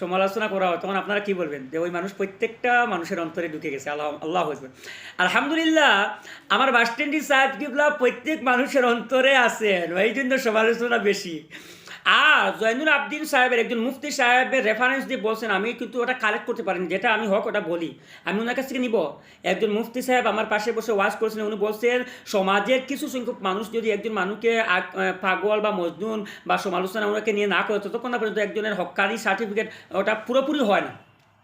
সমালোচনা করা হয়, তখন আপনারা কি বলবেন? যে ওই মানুষ প্রত্যেকটা মানুষের অন্তরে ঢুকে গেছে, আল্লাহ আল্লাহ হয়েছে আলহামদুলিল্লাহ, আমার বাস স্ট্যান্ডি সাহেব কিবলা প্রত্যেক মানুষের অন্তরে আছেন এই জন্য সমালোচনা বেশি। আর জয়নুল আবদিন সাহেবের, একজন মুফতি সাহেবের রেফারেন্স দিয়ে বলছেন, আমি কিন্তু ওটা কালেক্ট করতে পারিনি, যেটা আমি হক ওটা বলি। আমি ওনার কাছ থেকে নিব। একজন মুফতি সাহেব আমার পাশে বসে ওয়াজ করেছিলেন, উনি বলছেন, সমাজের কিছু সংখ্যক মানুষ যদি একজন মানুষকে পাগল বা মজনুন বা সমালোচনা ওনাকে নিয়ে না করে, ততক্ষণ না পর্যন্ত একজনের হকারি সার্টিফিকেট ওটা পুরোপুরি হয় না।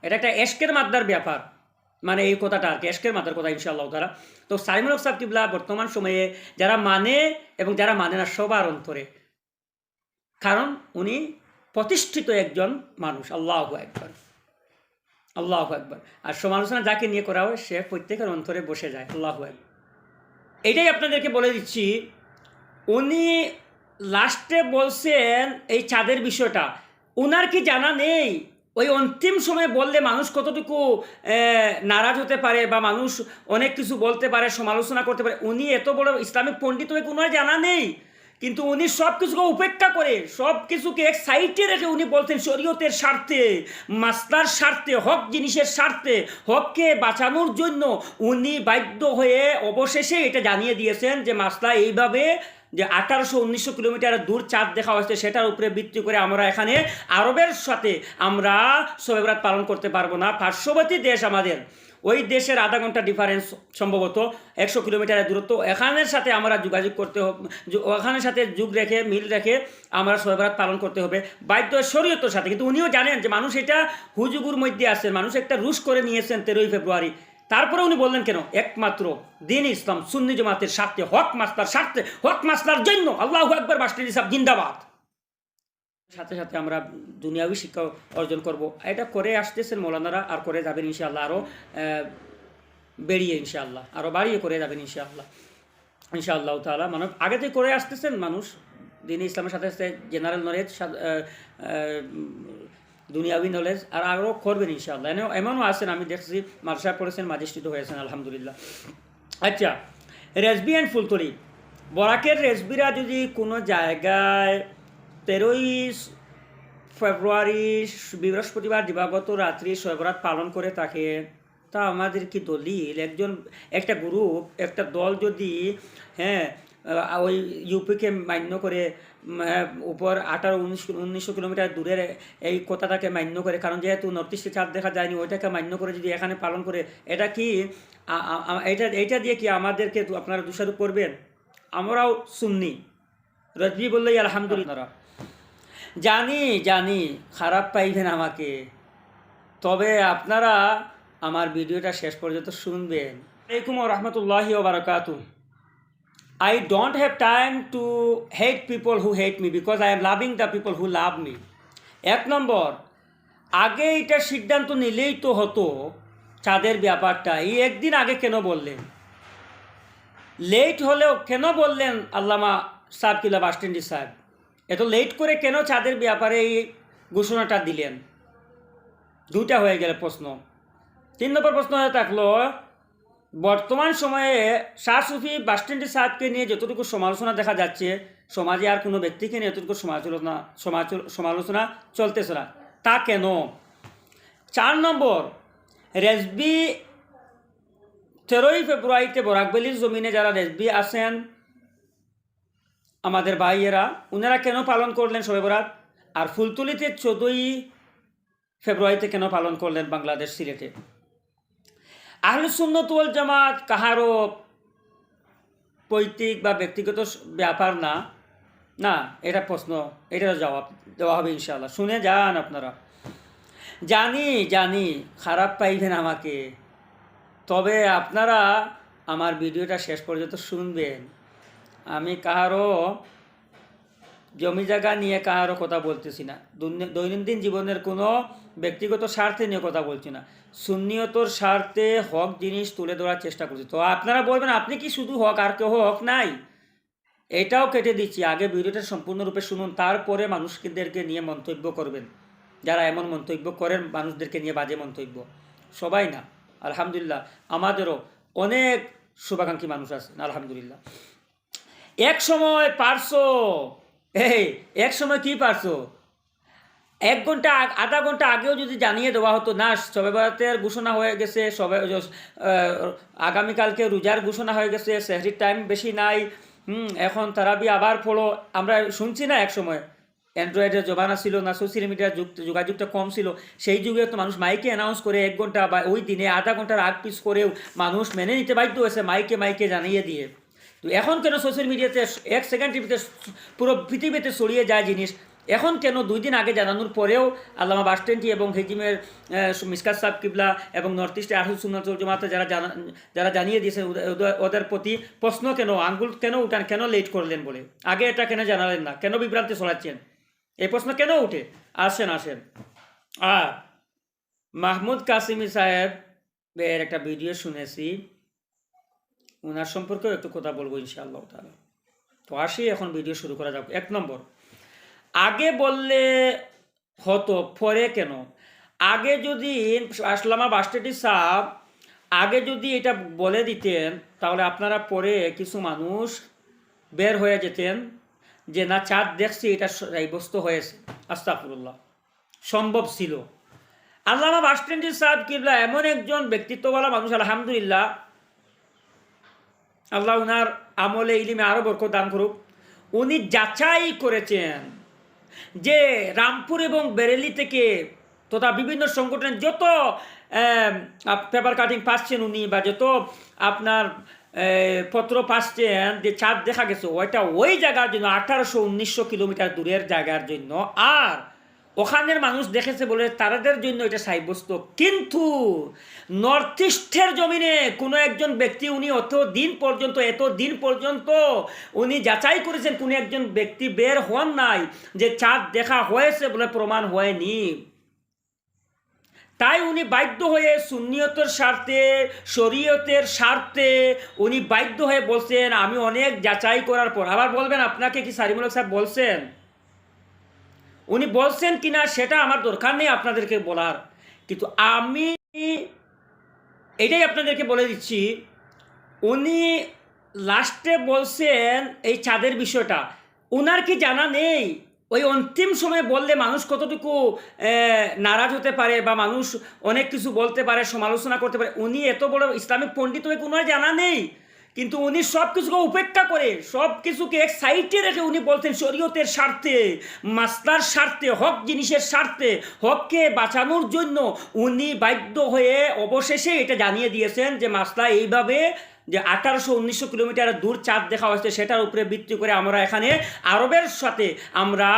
এটা একটা এসকের মাদ্দার ব্যাপার। মানে এই কথাটা আর কি এসকের মাথার কথা, ইনশাআল্লাহ তারা তো সাইমুল হক সাহেব কিবলা, বর্তমান সময়ে যারা মানে এবং যারা মানে না, সবার অন্তরে। কারণ উনি প্রতিষ্ঠিত একজন মানুষ, আল্লাহ একবার আল্লাহ একবার আর সমালোচনা যাকে নিয়ে করা হয়, সে প্রত্যেকের অন্তরে বসে যায়, আল্লাহ একবার এটাই আপনাদেরকে বলে দিচ্ছি, উনি লাস্টে বলছেন এই চাঁদের বিষয়টা। ওনার কি জানা নেই? ওই অন্তিম সময়ে বললে মানুষ কতটুকু নারাজ হতে পারে বা মানুষ অনেক কিছু বলতে পারে, সমালোচনা করতে পারে? উনি এত বড় ইসলামিক পণ্ডিত হয়ে কোনো জানা নেই। কিন্তু উনি সব কিছুকে উপেক্ষা করে সব কিছুকে এক সাইডে রেখে উনি বলতেন শরীয়তের স্বার্থে মাস্টার স্বার্থে, হক জিনিসের স্বার্থে, হককে বাঁচানোর জন্য উনি বাধ্য হয়ে অবশেষে এটা জানিয়ে দিয়েছেন যে মাসলা এইভাবে যে আঠারোশো, উনিশশো কিলোমিটার দূর চাঁদ দেখা হয়েছে, সেটার উপরে ভিত্তি করে আমরা এখানে আরবের সাথে আমরা শোবেবরাত পালন করতে পারব না। পার্শ্ববর্তী দেশ আমাদের। ওই দেশের আধা ঘণ্টা ডিফারেন্স সম্ভবত একশো কিলোমিটারের দূরত্ব। এখানের সাথে আমরা যোগাযোগ করতে হবে ওখানের সাথে যুগ রেখে, মিল রেখে আমরা শোবেবরাত পালন করতে হবে। বাধ্য শরীয়তর সাথে। কিন্তু উনিও জানেন যে মানুষ এটা হুজুগুর মধ্যে আসছেন মানুষ একটা রুশ করে নিয়েছেন তেরোই ফেব্রুয়ারি। তারপরে উনি বললেন কেন? একমাত্র দিন ইসলাম, সুন্নি জমাতের স্বার্থে, হক মাস্তার স্বার্থে, হক মাস্তার জন্য। আল্লাহ একবার বাস্টির সাহেব জিন্দাবাদ। সাথে সাথে আমরা দুনিয়াবি শিক্ষা অর্জন করব। এটা করে আসতেছেন মৌলানারা, আর করে যাবেন ইনশাআল্লাহ আরও বেরিয়ে ইনশাআল্লাহ আরও বাড়িয়ে করে যাবেন ইনশাআল্লাহ। ইনশাআল্লাহ তাআলা মানে আগে থেকে করে আসতেছেন মানুষ, দিন ইসলামের সাথে সাথে জেনারেল নলেজ দুনিয়াবি নলেজ আর আরও করবেন ইনশাআল্লাহ। এমন এমনও আছেন, আমি দেখছি মাদ্রাসায় পড়েছেন মাজিস্ট্রিত হয়েছেন, আলহামদুলিল্লাহ। আচ্ছা রেসবি অ্যান্ড ফুলতলি। বরাকের রেসবিরা যদি কোনো জায়গায় তেরোই ফেব্রুয়ারি বৃহস্পতিবার দিবাগত রাত্রি শৈবরাত পালন করে থাকে। তা আমাদের কি দলিল? একজন, একটা গ্রুপ, একটা দল যদি হ্যাঁ ওই ইউপিকে মান্য করে উপর আঠারো, উনিশ, উনিশশো কিলোমিটার দূরের এই কথাটাকে মান্য করে, কারণ যেহেতু নর্থ ইস্টে চাঁদ দেখা যায়নি, ওইটাকে মান্য করে যদি এখানে পালন করে, এটা কি এটা এটা দিয়ে কি আমাদেরকে আপনারা দোষারোপ করবেন? আমরাও সুন্নি। রজবি বললেই আলহামদুলিল্লাহ। জানি জানি, খারাপ পাইবেন আমাকে। তবে আপনারা আমার ভিডিওটা শেষ পর্যন্ত শুনবেন। আলাইকুম রহমতুল্লাহি ওবরাকাতু। I don't have time to hate people who hate me because I am loving the people who love me এক নম্বর, আগে এটা সিদ্ধান্ত নিলেই তো হতো চাঁদের ব্যাপারটা। এই একদিন আগে কেন বললেন? লেট হলেও কেন বললেন আল্লামা সাহেব কিলা বাসস্ট্যান্ডি সাহেব? এত লেট করে কেন চাঁদের ব্যাপারে এই ঘোষণাটা দিলেন? দুটা হয়ে গেল প্রশ্ন। তিন নম্বর প্রশ্ন হয়ে থাকল, বর্তমান সময়ে শাহ সুফি বাসস্ট্যান্ডি সাহেবকে নিয়ে যতটুকু সমালোচনা দেখা যাচ্ছে, সমাজে আর কোনো ব্যক্তিকে নিয়ে এতটুকু সমালোচনা সমালোচনা চলতেছে না। তা কেন? চার নম্বর, রেসবি তেরোই ফেব্রুয়ারিতে বরাকবেলির জমিনে যারা রেসবি আছেন আমাদের ভাইয়েরা ওনারা কেন পালন করলেন শবে বরাত? আর ফুলতুলিতে চোদ্দই ফেব্রুয়ারিতে কেন পালন করলেন বাংলাদেশ সিলেটে? আহলুসুন্নত ওয়াল জামাত কাহারও পৈতৃক বা ব্যক্তিগত ব্যাপার না। না, এটা প্রশ্ন এটার জবাব দেওয়া হবে ইনশাল্লাহ শুনে যান আপনারা। জানি জানি, খারাপ পাইবেন আমাকে। তবে আপনারা আমার ভিডিওটা শেষ পর্যন্ত শুনবেন। আমি কাহারও জমি জায়গা নিয়ে কাহারও কথা বলতেছি না। দৈনন্দিন জীবনের কোনো ব্যক্তিগত স্বার্থে নিয়ে কথা বলছি না। সুন্নিয়তর স্বার্থে হক জিনিস তুলে ধরার চেষ্টা করছি। তো আপনারা বলবেন, আপনি কি শুধু হক আর কেউ হক নাই? এটাও কেটে দিচ্ছি। আগে ভিডিওটা সম্পূর্ণরূপে শুনুন, তারপরে মানুষদেরকে নিয়ে মন্তব্য করবেন। যারা এমন মন্তব্য করেন, মানুষদেরকে নিয়ে বাজে মন্তব্য। সবাই না। আলহামদুলিল্লাহ, আমাদেরও অনেক শুভাকাঙ্ক্ষী মানুষ আছে আলহামদুলিল্লাহ। এক সময় পারছ। এই, এক সময় কি পারছ? এক ঘণ্টা আধা ঘণ্টা আগেও যদি জানিয়ে দেওয়া হতো, না, সবে বরাতের ঘোষণা হয়ে গেছে, সবে আগামীকালকে রোজার ঘোষণা হয়ে গেছে, সেহরির টাইম বেশি নাই, হুম, এখন তারাবি আবার ফলো। আমরা শুনছি না এক সময়। অ্যান্ড্রয়েডের জমানা ছিল না, সোশ্যাল মিডিয়ার যুগ, যোগাযোগটা কম ছিল। সেই যুগে তো মানুষ মাইকে অ্যানাউন্স করে এক ঘণ্টা বা ওই দিনে আধা ঘণ্টার আগ পিস করেও মানুষ মেনে নিতে বাধ্য হয়েছে, মাইকে মাইকে জানিয়ে দিয়ে। তো এখন কেন সোশ্যাল মিডিয়াতে এক সেকেন্ড টিভিতে পুরো পৃথিবীতে ছড়িয়ে যায় জিনিস? এখন কেন দুই দিন আগে জানানোর পরেও আল্লামা বাসস্ট্যান্ডটি এবং হেজিমের মিসকাত সাহ কিবলা এবং নর্থ ইস্টে আহুল সুন্নাতুল জমাতে যারা যারা জানিয়ে দিয়েছেন ওদের প্রতি প্রশ্ন কেন, আঙ্গুল কেন উঠান, কেন লেট করলেন বলে? আগে এটা কেন জানালেন না? কেন বিভ্রান্তি ছড়াচ্ছেন? এই প্রশ্ন কেন উঠে? আসেন আসেন। আর মাহমুদ কাসিমি সাহেব এর একটা ভিডিও শুনেছি। ওনার সম্পর্কেও একটু কথা বলব ইনশাআল্লাহ তাহলে তো আসি এখন ভিডিও শুরু করা যাক। এক নম্বর, আগে বললে হতো, পরে কেন? আগে যদি আসলামা বাস্টেটি সাহ আগে যদি এটা বলে দিতেন, তাহলে আপনারা পরে কিছু মানুষ বের হয়ে যেতেন যে, না, চাঁদ দেখছি, এটা সাব্যস্ত হয়েছে। আস্তাফুল্লাহ সম্ভব ছিল। আল্লামা বাসস্ট্যান্ডি সাহেব কিবলা, এমন একজন ব্যক্তিত্বওয়ালা মানুষ, আলহামদুলিল্লাহ আল্লাহ উনার আমলে ইলিমে আরও বরকত দান করুক। উনি যাচাই করেছেন যে রামপুর এবং বেরেলি থেকে তথা বিভিন্ন সংগঠনের যত পেপার কাটিং পাচ্ছেন উনি বা যত আপনার পত্র পাচ্ছেন, যে চাঁদ দেখা গেছে, ওইটা ওই জায়গার জন্য আঠারোশো উনিশশো কিলোমিটার দূরের জায়গার জন্য। আর ওখানের মানুষ দেখেছে বলে তাদের জন্য এটা সাব্যস্ত। কিন্তু নর্থ ইস্টের জমিনে কোনো একজন ব্যক্তি, উনি অত দিন পর্যন্ত, এত দিন পর্যন্ত উনি যাচাই করেছেন, কোনো একজন ব্যক্তি বের হন নাই যে চাঁদ দেখা হয়েছে বলে প্রমাণ হয়নি। তাই উনি বাধ্য হয়ে সুন্নিয়তের স্বার্থে, শরীয়তের স্বার্থে উনি বাধ্য হয়ে বলছেন, আমি অনেক যাচাই করার পর, আবার বলবেন, আপনাকে কি সারিমুলক সাহেব বলছেন? উনি বলছেন কিনা সেটা আমার দরকার নেই আপনাদেরকে বলার। কিন্তু আমি এটাই আপনাদেরকে বলে দিচ্ছি, উনি লাস্টে বলছেন এই চাঁদের বিষয়টা। ওনার কি জানা নেই? ওই অন্তিম সময়ে বললে মানুষ কতটুকু নারাজ হতে পারে বা মানুষ অনেক কিছু বলতে পারে, সমালোচনা করতে পারে? উনি এত বড় ইসলামিক পণ্ডিত হয়ে কোনো জানা নেই। কিন্তু উনি সব কিছুকে উপেক্ষা করে সব কিছুকে এক সাইডে রেখে উনি বলতেন শরীয়তের স্বার্থে মাস্টার স্বার্থে, হক জিনিসের স্বার্থে, হককে বাঁচানোর জন্য উনি বাধ্য হয়ে অবশেষে এটা জানিয়ে দিয়েছেন যে মাসলা এইভাবে যে আঠারোশো উনিশশো কিলোমিটার দূর চাঁদ দেখা হয়েছে, সেটার উপরে ভিত্তি করে আমরা এখানে আরবের সাথে আমরা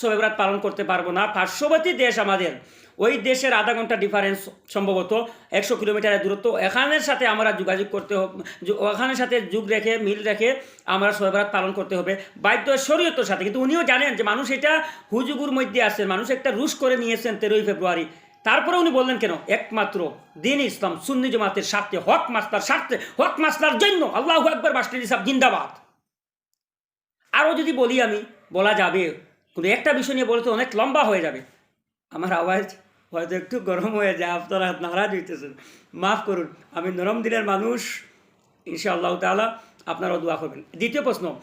শবেবরাত পালন করতে পারব না। পার্শ্ববর্তী দেশ আমাদের। ওই দেশের আধা ঘণ্টা ডিফারেন্স সম্ভবত একশো কিলোমিটারের দূরত্ব। এখানের সাথে আমরা যোগাযোগ করতে হবে ওখানের সাথে যুগ রেখে, মিল রেখে আমরা শবেবরাত পালন করতে হবে। বাধ্য শরীয়তর সাথে কিন্তু উনিও জানেন যে মানুষ এটা হুজুগুর মধ্যে আছেন মানুষ একটা রুশ করে নিয়েছেন তেরোই ফেব্রুয়ারি। তারপরে উনি বললেন কেন? একমাত্র দিন ইসলাম, সুন্নি জমাতের স্বার্থে, হক মাস্টার স্বার্থে, হক মাস্টার জন্য আল্লাহ আকবর বাস্টারি সাহেব জিন্দাবাদ। আরও যদি বলি আমি, বলা যাবে, কিন্তু একটা বিষয় নিয়ে বলতে অনেক লম্বা হয়ে যাবে। আমার আওয়াজ হয়তো একটু গরম হয়ে যায়, আপনারা নারাজ হইতেছেন। মাফ করুন, আমি নরম দিনের মানুষ, ইনশাআল্লাহ তাআলা আপনারাও দোয়া করবেন। দ্বিতীয় প্রশ্ন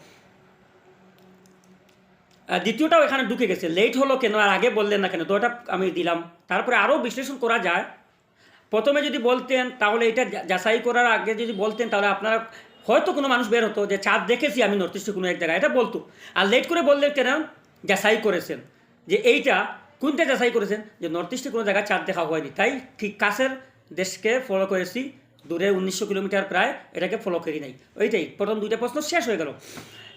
দ্বিতীয়টাও এখানে ঢুকে গেছে। লেট হলো কেন, আর আগে বললেন না কেন? ওটা আমি দিলাম। তারপরে আরও বিশ্লেষণ করা যায়। প্রথমে যদি বলতেন, তাহলে এটা যাচাই করার আগে যদি বলতেন, তাহলে আপনারা হয়তো কোনো মানুষ বের হতো যে, চাঁদ দেখেছি আমি নর্থ ইস্টে কোনো এক জায়গায়। এটা বলতো। আর লেট করে বললেন কেন? যাচাই করেছেন। যে এইটা কোনটা যাচাই করেছেন? যে নর্থ ইস্টে কোনো জায়গায় চাঁদ দেখা হয়নি। তাই ঠিক কাছের দেশকে ফলো করেছি। দূরে উনিশশো কিলোমিটার প্রায় এটাকে ফলো করি নাই। ওইটাই, প্রথম দুইটা প্রশ্ন শেষ হয়ে গেল।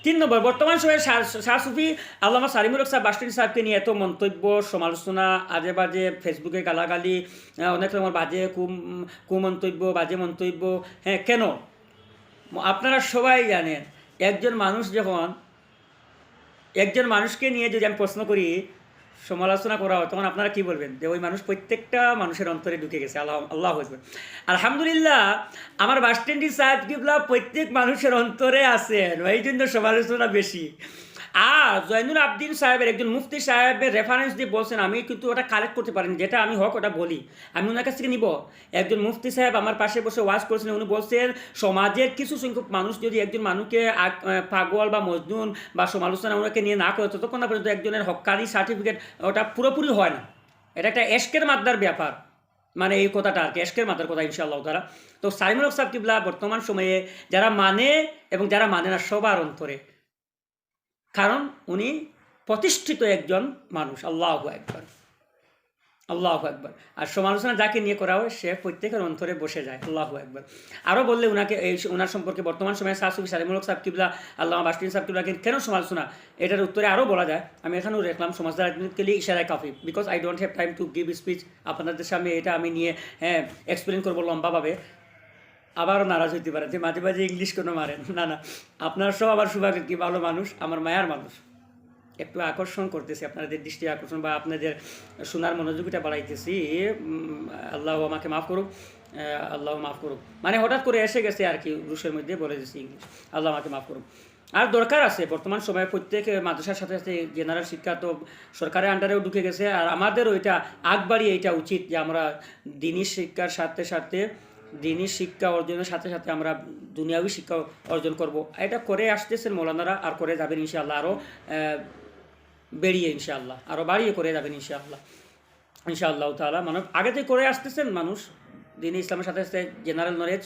তিন নম্বর, বর্তমান সময়ে শাহ- শাহ সুফি আল্লামা সারিমুল সাহেব বাস্টিন সাহেবকে নিয়ে এত মন্তব্য, সমালোচনা আজে বাজে ফেসবুকে গালাগালি অনেক রকম বাজে কুম কুমন্তব্য, বাজে মন্তব্য হ্যাঁ কেন? আপনারা সবাই জানেন, একজন মানুষ যখন একজন মানুষকে নিয়ে যদি আমি প্রশ্ন করি সমালোচনা করা হয়, তখন আপনারা কি বলবেন? যে ওই মানুষ প্রত্যেকটা মানুষের অন্তরে ঢুকে গেছে, আল্লাহ আল্লাহ আলহামদুলিল্লাহ, আমার বাস স্ট্যান্ডি সাহেব কিবলা, প্রত্যেক মানুষের অন্তরে আছেন এই জন্য সমালোচনা বেশি। আর জয়নুল আবদিন সাহেবের, একজন মুফতি সাহেবের রেফারেন্স দিয়ে বলছেন, আমি কিন্তু ওটা কালেক্ট করতে পারিনি, যেটা আমি হক ওটা বলি। আমি ওনার কাছ থেকে নিব। একজন মুফতি সাহেব আমার পাশে বসে ওয়াজ করেছিলেন, উনি বলছেন, সমাজের কিছু সংখ্যক মানুষ যদি একজন মানুষকে পাগল বা মজনুন বা সমালোচনা ওনাকে নিয়ে না করে, ততক্ষণ না পর্যন্ত একজনের হকানি সার্টিফিকেট ওটা পুরোপুরি হয় না। এটা একটা এশকের মাদ্দার ব্যাপার। মানে এই কথাটা আর কি, এশকের মাদার কথা ইনশাআল্লাহ তারা তো সাইমুল সাহেব কিবলা, বর্তমান সময়ে যারা মানে এবং যারা মানে না, সবার অন্তরে কারণ উনি প্রতিষ্ঠিত একজন মানুষ, আল্লাহ একবার আল্লাহ একবার আর সমালোচনা যাকে নিয়ে করা হয়, সে প্রত্যেকের অন্তরে বসে যায়, আল্লাহ একবার আরও বললে উনাকে এই ওনার সম্পর্কে বর্তমান সময়ে শাহসুফি সালিমুলক সাহেব কিবলা আল্লাহ বাসটিন সাহেব কিবলাকে কেন সমালোচনা? এটার উত্তরে আরও বলা যায়, আমি এখানেও দেখলাম সমাজদার রাজনীতিকে লিয়ে ইশারায় কাফি। Because I don't have time to give speech আপনাদের সামনে এটা আমি নিয়ে হ্যাঁ এক্সপ্লেন করব লম্বাভাবে। আবারও নারাজ হইতে পারে। যে মাঝে মাঝে ইংলিশ কোনো মারেন না না। আপনার সব আবার সুভাগের কি ভালো মানুষ? আমার মায়ার মানুষ। একটু আকর্ষণ করতেছি, আপনাদের দৃষ্টি আকর্ষণ বা আপনাদের শোনার মনোযোগিতা বাড়াইতেছি। আল্লাহ আমাকে মাফ করুক আল্লাহ মাফ করুক। মানে হঠাৎ করে এসে গেছে আর কি, রুশের মধ্যে বলে দিচ্ছি ইংলিশ আল্লাহ আমাকে মাফ করুক। আর দরকার আছে, বর্তমান সময়ে প্রত্যেক মাদ্রাসার সাথে সাথে জেনারেল শিক্ষা তো সরকারের আন্ডারেও ঢুকে গেছে। আর আমাদেরও এটা আগ বাড়িয়ে এটা উচিত যে আমরা দিনী শিক্ষার সাথে সাথে দিনী শিক্ষা অর্জনের সাথে সাথে আমরা দুনিয়াবি শিক্ষা অর্জন করব। এটা করে আসতেছেন মৌলানারা, আর করে যাবেন ইনশাআল্লাহ আরও বেরিয়ে ইনশাআল্লাহ আরও বাড়িয়ে করে যাবেন ইনশাআল্লাহ। ইনশাআল্লাহ তাআলা মানে আগে থেকে করে আসতেছেন মানুষ, দিন ইসলামের সাথে সাথে জেনারেল নলেজ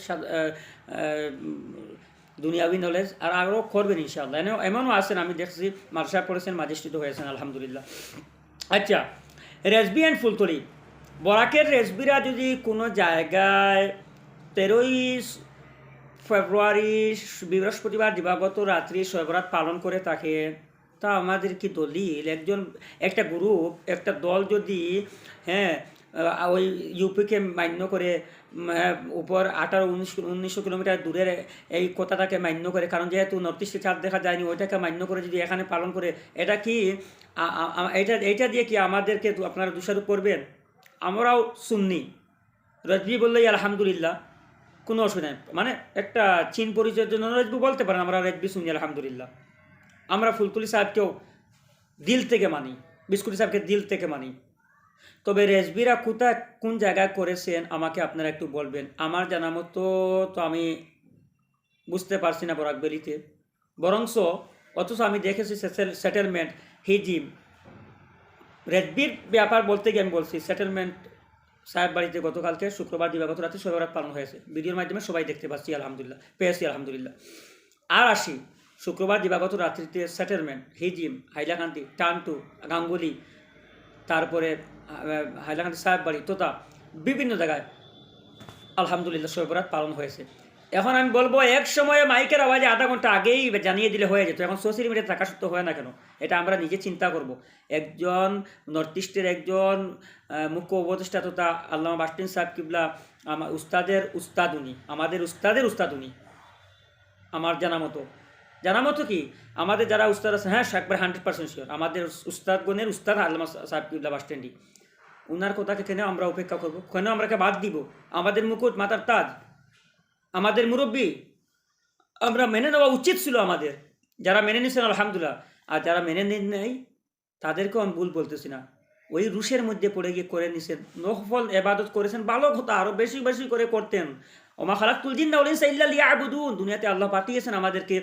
দুনিয়াবি নলেজ আর আরও করবেন ইনশাআল্লাহ। এমন এমনও আছেন, আমি দেখছি মাদ্রাসা পড়েছেন ম্যাজিস্ট্রেটও হয়েছেন, আলহামদুলিল্লাহ। আচ্ছা রেসবি অ্যান্ড ফুলতলি, বরাকের রেসবিরা যদি কোনো জায়গায় তেরোই ফেব্রুয়ারি বৃহস্পতিবার দিবাগত রাত্রি শৈবরাত পালন করে থাকে। তা আমাদের কি দলিল? একজন, একটা গ্রুপ একটা দল যদি হ্যাঁ ওই ইউপিকে মান্য করে উপর আঠারো, উনিশ, উনিশশো কিলোমিটার দূরের এই কথাটাকে মান্য করে, কারণ যেহেতু নর্থ ইস্টে চাঁদ দেখা যায়নি, ওইটাকে মান্য করে যদি এখানে পালন করে, এটা কি এটা এইটা দিয়ে কি আমাদেরকে আপনারা দোষারোপ করবেন? আমরাও শুননি রজবি বললেই আলহামদুলিল্লাহ। কোনো অসুবিধা নেই। মানে একটা চীন পরিচয়ের জন্য রজবি বলতে পারেন, আমরা রজবি শুনি আলহামদুলিল্লাহ। আমরা ফুলতুলি সাহেবকেও দিল থেকে মানি, বিস্কুটি সাহেবকে দিল থেকে মানি। তবে রেজবিরা কোথায়, কোন জায়গায় করেছেন, আমাকে আপনারা একটু বলবেন। আমার জানা মতো তো আমি বুঝতে পারছি না বরাকবেলিতে বরংস অথচ আমি দেখেছি সেটেলমেন্ট, হিজিম। রেজবির ব্যাপার বলতে গিয়ে আমি বলছি, সেটেলমেন্ট সাহেব বাড়িতে গতকালকে শুক্রবার দিবাগত রাতে শৈবরাত পালন হয়েছে। ভিডিওর মাধ্যমে সবাই দেখতে পাচ্ছি, আলহামদুলিল্লাহ, পেয়েছি আলহামদুলিল্লাহ। আর আসি, শুক্রবার দিবাগত রাত্রিতে সেটেলমেন্ট হিজিম, হাইলাকান্দি, টান্টু, গাঙ্গুলি, তারপরে হাইলাকান্দি সাহেব বাড়ি, তোতা, বিভিন্ন জায়গায় আলহামদুলিল্লাহ শৈবরাত পালন হয়েছে। এখন আমি বলব, এক সময়ে মাইকের আওয়াজে আধা ঘণ্টা আগেই জানিয়ে দিলে হয়ে যেত। এখন সোশ্যাল মিডিয়া থাকা সত্ত্বেও হয় না কেন? এটা আমরা নিজে চিন্তা করব। একজন নর্থ ইস্টের একজন মুখ্য উপদেষ্টা তথা আল্লামা বাস্টিন সাহেব কিবলা আমার উস্তাদের উস্তাদ উনি, আমাদের উস্তাদের উস্তাদ উনি। আমার জানা মতো। জানা মতো কি? আমাদের যারা উস্তাদ আছে হ্যাঁ একবার হান্ড্রেড পার্সেন্ট শিওর আমাদের উস্তাদগণের উস্তাদ আল্লামা সাহেব কিবলা বাস স্ট্যান্ডই। উনার কথাকে কেন আমরা উপেক্ষা করব? কেন আমরাকে বাদ দিব? আমাদের মুকুট মাতার তাজ। আমাদের মুরব্বী, আমরা মেনে নেওয়া উচিত ছিল আমাদের। যারা মেনে নিয়েছেন আলহামদুলিল্লাহ। আর যারা মেনে নেন নেই, তাদেরকেও আমি ভুল বলতেছি না। ওই রুশের মধ্যে পড়ে গিয়ে করে নিছেন। নফল এবাদত করেছেন, ভালো কথা আরও বেশি বেশি করে করতেন। ওমা তুলজিন না ওলিন সাইল্লা লিয়া আবুদুন দুনিয়াতে আল্লাহ পাঠিয়েছেন আমাদেরকে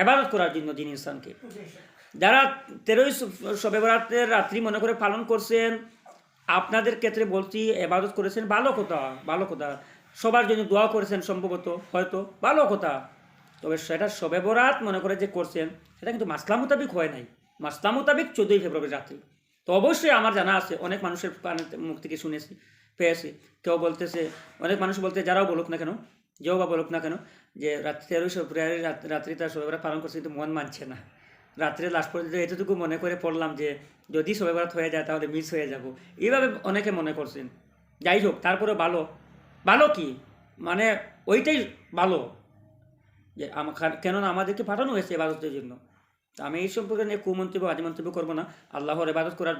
এবাদত করার জন্য যিনি ইনসানকে। যারা তেরোই শবে বরাতের রাত্রি মনে করে পালন করছেন, আপনাদের ক্ষেত্রে বলছি, এবাদত করেছেন, ভালো কথা ভালো কথা। সবার জন্য দোয়া করেছেন সম্ভবত, হয়তো। ভালো কথা। তবে সেটা শবে বরাত মনে করে যে করছেন, সেটা কিন্তু মাসলা মোতাবিক হয় নাই। মাসলা মোতাবিক চোদ্দোই ফেব্রুয়ারি রাত্রি তো অবশ্যই আমার জানা আছে, অনেক মানুষের মুখ থেকে শুনেছি, পেয়েছি। কেউ বলতেছে, অনেক মানুষ বলতে, যারাও বলুক না কেন, যেও বা বলুক না কেন, যে রাত্রি তেরোই ফেব্রুয়ারি রাত- রাত্রি তার শবে বরাত পালন করছে কিন্তু মন মানছে না। রাত্রে লাস্ট পর্যন্ত এতটুকু মনে করে পড়লাম যে, যদি শবে বরাত হয়ে যায় তাহলে মিস হয়ে যাব। এইভাবে অনেকে মনে করছেন। যাই হোক তারপরে ভালো। ভালো কি? মানে ওইটাই ভালো। যে আমার কেননা আমাদেরকে পাঠানো হয়েছে এবাদতের জন্য। আমি এই সম্পর্কে নিয়ে কুমন্তব্য আজ মন্তব্য করব না। আল্লাহর এবাদত করার